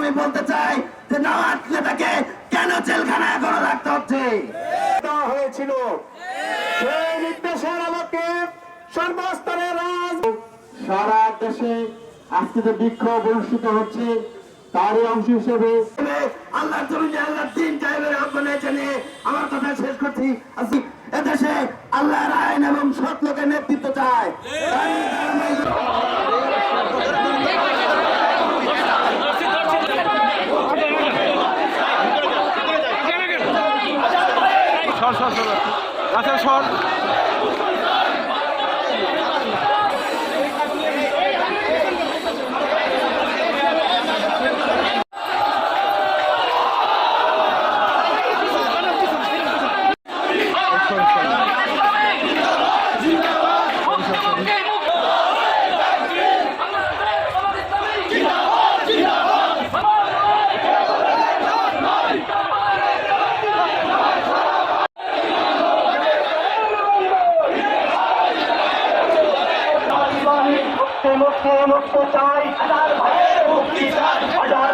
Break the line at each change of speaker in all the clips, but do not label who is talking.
আমি বলতে চাই যে নামাজ নেতাকে কেন জেলখানায় এখনও রাখতে হচ্ছে?
হয়েছিল। সেই নির্দেশের আলোকে সর্বস্তরের রাজ সারা দেশে আজকে যে বিক্ষোভ অনুষ্ঠিত হচ্ছে তারই অংশ হিসেবে
আল্লাহ তুমি আল্লাহ দিন আহ্বানে জানিয়ে আমার কথা শেষ করছি। আজকে এদেশে আল্লাহর আইন এবং সৎ লোকের নেতৃত্ব চায়।
সর সর আচ্ছা সর।
মুক্তি মুক্তি মুক্তি চাই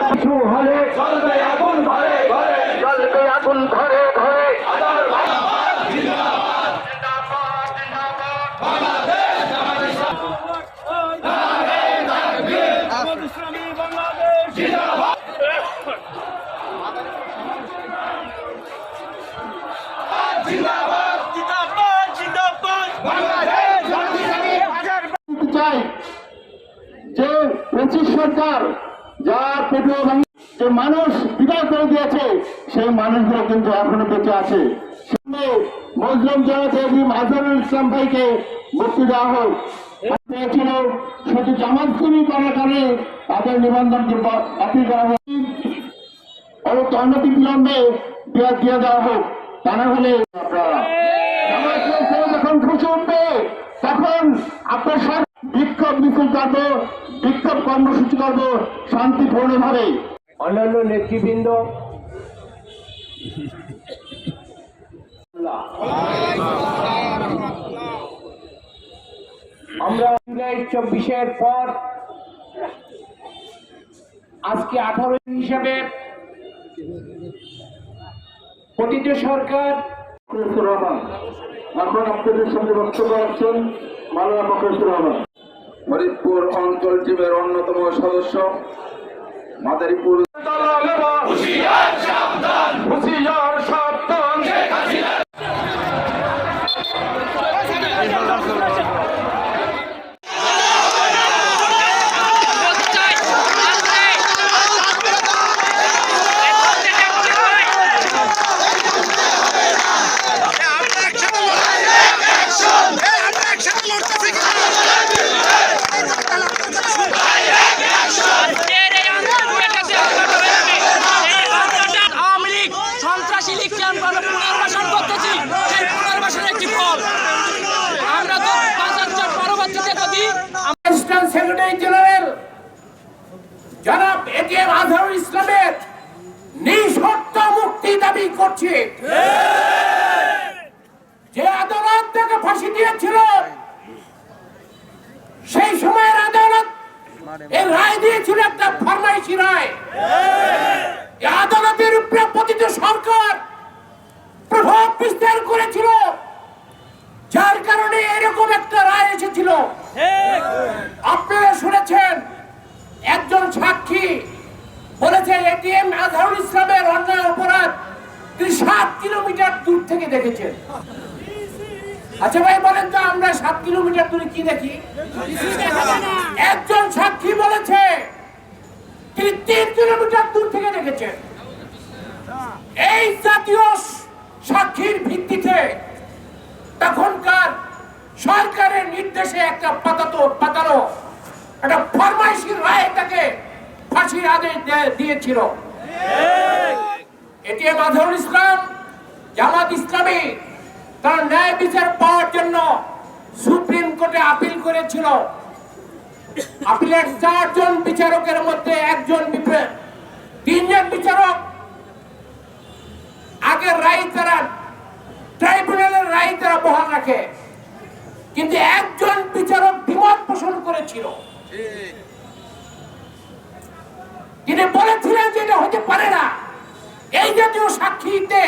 কিছু হলে চলবে আগুন ঘরে ঘরে চলবে আগুন ঘরে ঘরে যে পঁচিশ সরকার যার পেট্রোল যে মানুষ বিদায় করে দিয়েছে, সেই মানুষগুলো কিন্তু এখনও বেঁচে আছে। মজলুম জনতা আজহারুল ইসলাম ভাইকে মুক্তি দেওয়া হোক। বিক্ষোভ মিছিল করব বিক্ষোভ কর্মসূচি করব শান্তিপূর্ণভাবে। অন্যান্য নেতৃবৃন্দ। আমরা জুলাই চব্বিশের পর আজকে আঠারো হিসাবে প্রতিটি সরকার রহমান এখন আপনাদের সঙ্গে বক্তব্য রাখছেন মালানা ফখরুল রহমান।
ফরিদপুর অঞ্চল টিমের অন্যতম সদস্য মাদারীপুর
সাবধান।
এটিএম আজহারুল ইসলামের নিঃশর্ত মুক্তি দাবি করছে। যে আদালত তাকে ফাঁসি দিয়েছিল সেই সময়ের আদালত এর রায় দিয়েছিল একটা ফরমাইশি রায়। আদালতের উপরে প্রতিটি সরকার প্রভাব বিস্তার করেছিল। যার কারণে এরকম একটা রায় এসেছিল। আপনারা শুনেছেন একজন সাক্ষী এটিএম আজহারুল ইসলামের অন্যায় অপরাধ তিনি সাত কিলোমিটার দূর থেকে দেখেছেন। আচ্ছা ভাই, বলেন তো আমরা সাত কিলোমিটার দূরে কি দেখি? একজন সাক্ষী বলেছে তিনি তিন কিলোমিটার দূর থেকে দেখেছেন। এই জাতীয় সাক্ষীর ভিত্তিতে তখনকার সরকারের নির্দেশে একটা পাতাতো পাতানো একটা ফরমাইশি রায় তাকে ফাঁসির আদেশ দিয়েছিল। এটি মাধবুল ইসলাম, জামাত ইসলামী তার ন্যায় বিচার পাওয়ার জন্য সুপ্রিম কোর্টে আপিল করেছিল। আপিলের চারজন বিচারকের মধ্যে একজন তিনজন বিচারক। আগের রায় তারা, ট্রাইব্যুনালের রায় তারা বহাল রাখে। কিন্তু একজন বিচারক দ্বিমত পোষণ করেছিল হয়েছিল তিনি বলেছিলেন যে এটা হতে পারে না। এই জাতীয় সাক্ষীতে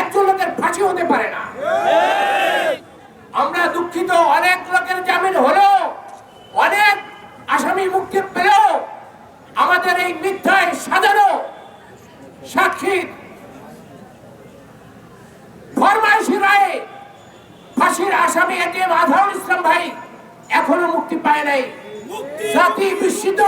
একজন লোকের ফাঁসি হতে পারে না। আমরা দুঃখিত অনেক লোকের জামিন হলো অনেক আসামি মুক্তি পেলেও আমাদের এই মিথ্যায় সাজানো সাক্ষী ফরমাইশি রায়ে ফাঁসির আসামি এটিএম আজহারুল ইসলাম ভাই এখনও মুক্তি পায় নাই। জাতি বিস্মিত।